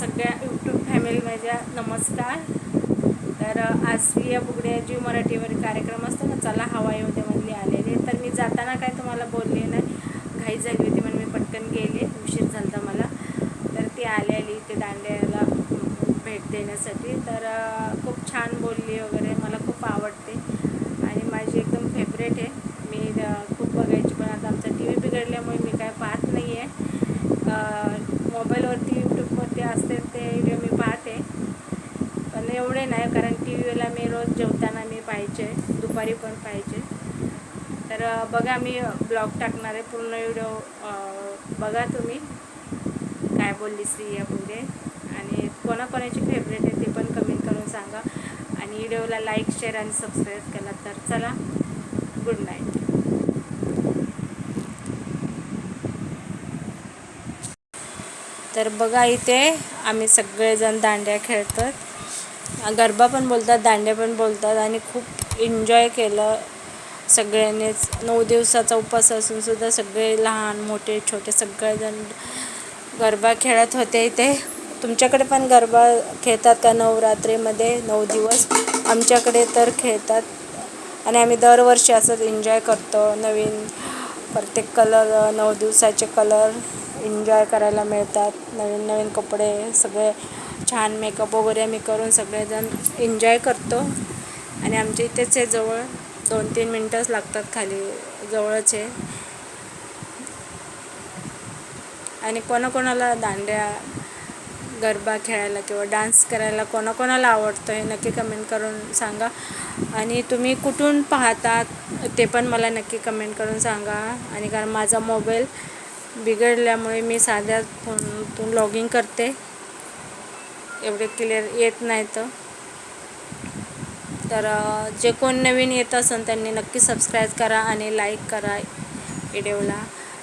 सगळ्या YouTube family माझ्या नमस्कार. तर आज स्त्रिया बुगड्या जी मराठीवर कार्यक्रम असतो ना चला हवा येऊ दे आलेले. तर मी जाताना काय तुम्हाला बोलले नाही घाई झाली होती म्हणून मी पटकन गेले उशीर झाला मला. तर ती आली आली ते दांड्याला भेट देण्यासाठी. तर खूप छान बोलली वगैरे मला खूप आवडते आणि माझी एकदम फेवरेट आहे मी अ, खूप बघायची पण आता आमचा टी व्ही बिघडल्यामुळे मी काय पाहत नाही आहे मोबाईलवरती यूट्यूबवरती असते ते व्हिडिओ मी पाहते पण एवढे नाही वेळेला मी रोज जेवताना मी पाहिजे दुपारी पण पाहिजे तर बघा मी ब्लॉग टाकणार आहे पूर्ण व्हिडिओ बघा तुम्ही. काय बोलली स्त्रिया पुढे. आणि कोणाकोणाची फेवरेट आहे ते पण कमेंट करून सांगा. आणि व्हिडिओला लाईक शेअर आणि सबस्क्राईब केला तर चला. गुड नाईट तर बघा इथे आम्ही सगळेजण दांड्या खेळतात गरबा पण बोलतात दांडे पण बोलतात आणि खूप एन्जॉय केलं सगळ्यांनीच. नऊ दिवसाचा उपवास असून सुद्धा सगळे लहान मोठे छोटे सगळेजण गरबा खेळत होते इथे. तुमच्याकडे पण गरबा खेळतात का नवरात्रीमध्ये? नऊ दिवस? आमच्याकडे तर खेळतात. आणि आम्ही दरवर्षी असंच एन्जॉय करतो. नवीन प्रत्येक कलर नऊ दिवसाचे कलर एन्जॉय करायला मिळतात. नवीन नवीन कपडे सगळे छान मेकअप वगैरे आम्ही करून सगळेजण एन्जॉय करतो. आणि आमच्या इथेच आहे जवळ. दोन तीन मिनटंच लागतात खाली जवळच आहे. आणि कोणाकोणाला दांड्या गरबा खेळायला किंवा डान्स करायला कोणाकोणाला आवडतं हे नक्की कमेंट करून सांगा. आणि तुम्ही कुठून पाहतात ते पण मला नक्की कमेंट करून सांगा. आणि कारण माझा मोबाईल बिघडल्यामुळे मी साध्या फोनतून लॉगिंग करते. एवढे क्लिअर येत नाही तर. तर जे कोण नवीन येत असेल त्यांनी नक्की सबस्क्राईब करा आणि लाईक करा व्हिडिओला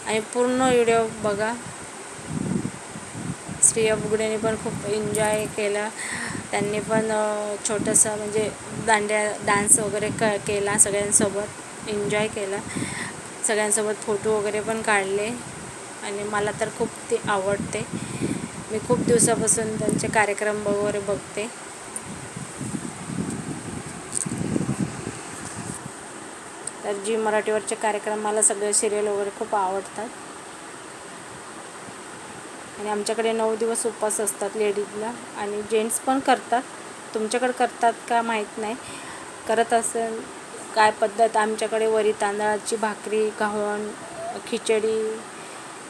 आणि पूर्ण व्हिडिओ बघा. श्रेया बुगडेने पण खूप एन्जॉय केला. त्यांनी पण छोटंसं म्हणजे दांड्या डान्स वगैरे क केला सगळ्यांसोबत. एन्जॉय केला. सगळ्यांसोबत फोटो वगैरे पण काढले. आणि मला तर खूप ते आवडते. मी खूप दिवसापासून त्यांचे कार्यक्रम वगैरे बघते. तर जी मराठीवरचे कार्यक्रम मला सगळे सिरियल वगैरे खूप आवडतात. आणि आमच्याकडे नऊ दिवस उपवास असतात लेडीजला आणि जेंट्स पण करतात. तुमच्याकडे करतात का माहीत नाही. करत असेल काय पद्धत? आमच्याकडे वरी तांदळाची भाकरी घावण खिचडी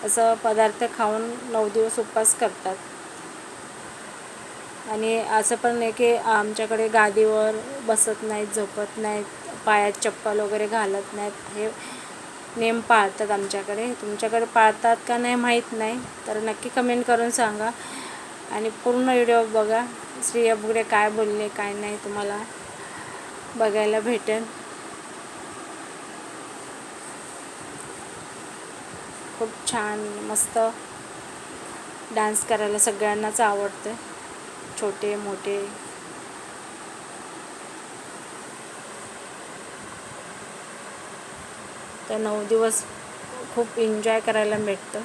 असं पदार्थ खाऊन नऊ दिवस उपवास करतात. आणि असं पण नाही की आमच्याकडे गादीवर बसत नाहीत झोपत नाहीत पायात चप्पल वगैरे घालत नाहीत. हे नेम पाळतात आमच्याकडे. तुमच्याकडे पाळतात का नाही माहीत नाही तर नक्की कमेंट करून सांगा. आणि पूर्ण व्हिडिओ बघा. स्त्रिया बुगडे काय बोलले काय नाही तुम्हाला बघायला भेटेल. खूप छान मस्त डान्स करायला सगळ्यांनाच आवडते छोटे मोठे. तर नऊ दिवस खूप एन्जॉय करायला भेटतं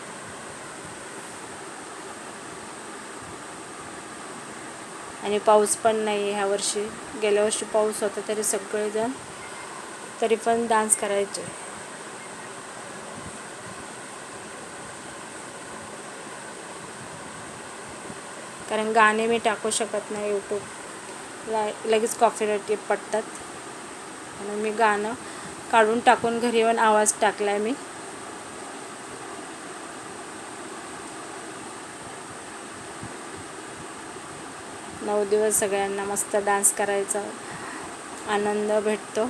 आणि पाऊस पण नाही ह्या वर्षी. गेल्या वर्षी पाऊस होता तरी सगळेजण तरी पण डान्स करायचे. कारण गाणे मी टाकू शकत नाही यूट्यूबला लगेच कॉपीराईट पडतात. म्हणून मी गाणं काढून टाकून घरी येऊन आवाज टाकला आहे मी. नऊ दिवस सगळ्यांना मस्त डान्स करायचा आनंद भेटतो.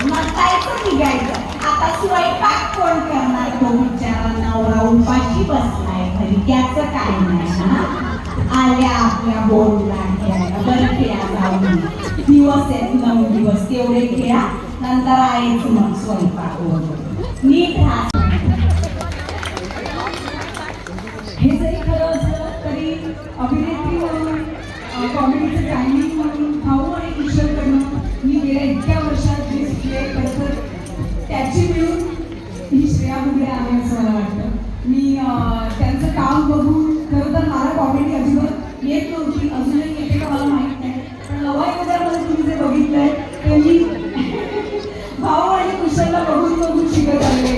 मग काय निघायचं निघायचं आता स्वयंपाक कोण करणार तो बिचारा नवरा उपाशी बसलाय घरी त्याचं काय नाही ना आल्या आपल्या बोलला खेळायला बरं खेळा जाऊन दिवस आहेत नऊ दिवस तेवढे खेळा नंतर आहेच मग स्वयंपाक वगैरे नीट राहा हे जरी खरं असलं तरी अभिनेत्री म्हणून कॉमेडीचं टायमिंग म्हणून ऑलरेडी अजिबात येत नव्हती अजूनही येते का मला माहीत नाही. पण नवा युगामध्ये तुम्ही जे बघितलंय ते मी भाऊ आणि कुशलला बघून बघून शिकत आले.